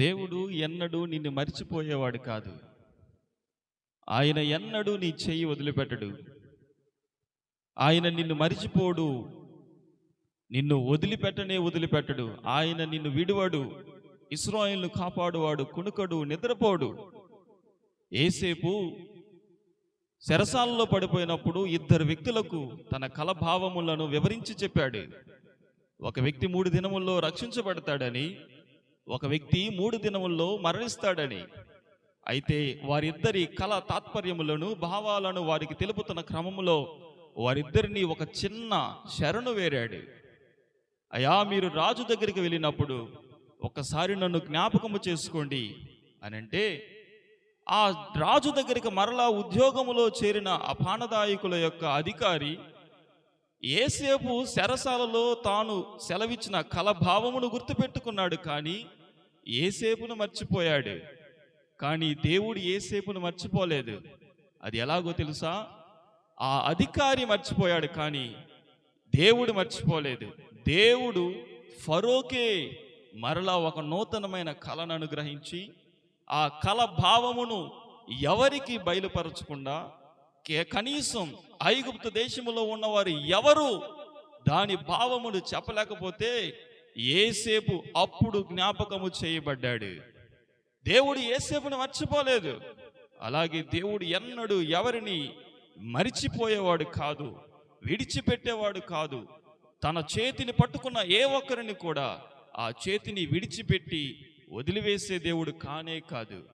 దేవుడు ఎన్నడూ నిన్ను మర్చిపోయేవాడు కాదు. ఆయన ఎన్నడూ నీ చెయ్యి వదిలిపెట్టడు. ఆయన నిన్ను మరిచిపోడు. నిన్ను వదిలిపెట్టనే వదిలిపెట్టడు. ఆయన నిన్ను విడువడు. ఇస్రాయిల్ను కాపాడువాడు కునుకడు నిద్రపోడు. ఏసేపు శరసాలలో పడిపోయినప్పుడు ఇద్దరు వ్యక్తులకు తన కలభావములను వివరించి చెప్పాడు. ఒక వ్యక్తి మూడు దినముల్లో రక్షించబడతాడని ఒక వ్యక్తి మూడు దినముల్లో మరణిస్తాడని. అయితే వారిద్దరి కళ తాత్పర్యములను భావాలను వారికి తెలుపుతున్న క్రమములో వారిద్దరిని ఒక చిన్న శరణు వేరాడు. అయా మీరు రాజు దగ్గరికి వెళ్ళినప్పుడు ఒక్కసారి నన్ను జ్ఞాపకము చేసుకోండి అని అంటే ఆ రాజు దగ్గరికి మరలా ఉద్యోగములో చేరిన అపానదాయకుల యొక్క అధికారి ఏసేపు శరసాలలో తాను సెలవిచ్చిన కలభావమును గుర్తుపెట్టుకున్నాడు కానీ ఏసేపును మర్చిపోయాడు. కానీ దేవుడు ఏసేపును మర్చిపోలేదు. అది ఎలాగో తెలుసా? ఆ అధికారి మర్చిపోయాడు కానీ దేవుడు మర్చిపోలేదు. దేవుడు ఫరోకే మరలా ఒక నూతనమైన కళను అనుగ్రహించి ఆ కళ భావమును ఎవరికి బయలుపరచకుండా కే- కనీసం ఐగుప్తు దేశములో ఉన్నవారు ఎవరు దాని భావమును చెప్పలేకపోతే ఏసేపు అప్పుడు జ్ఞాపకము చేయబడ్డాడు. దేవుడు ఏసేపును మర్చిపోలేదు. అలాగే దేవుడు ఎన్నడూ ఎవరిని మరిచిపోయేవాడు కాదు విడిచిపెట్టేవాడు కాదు. తన చేతిని పట్టుకున్న ఏ ఒక్కరిని కూడా ఆ చేతిని విడిచిపెట్టి వదిలివేసే దేవుడు కానే కాదు.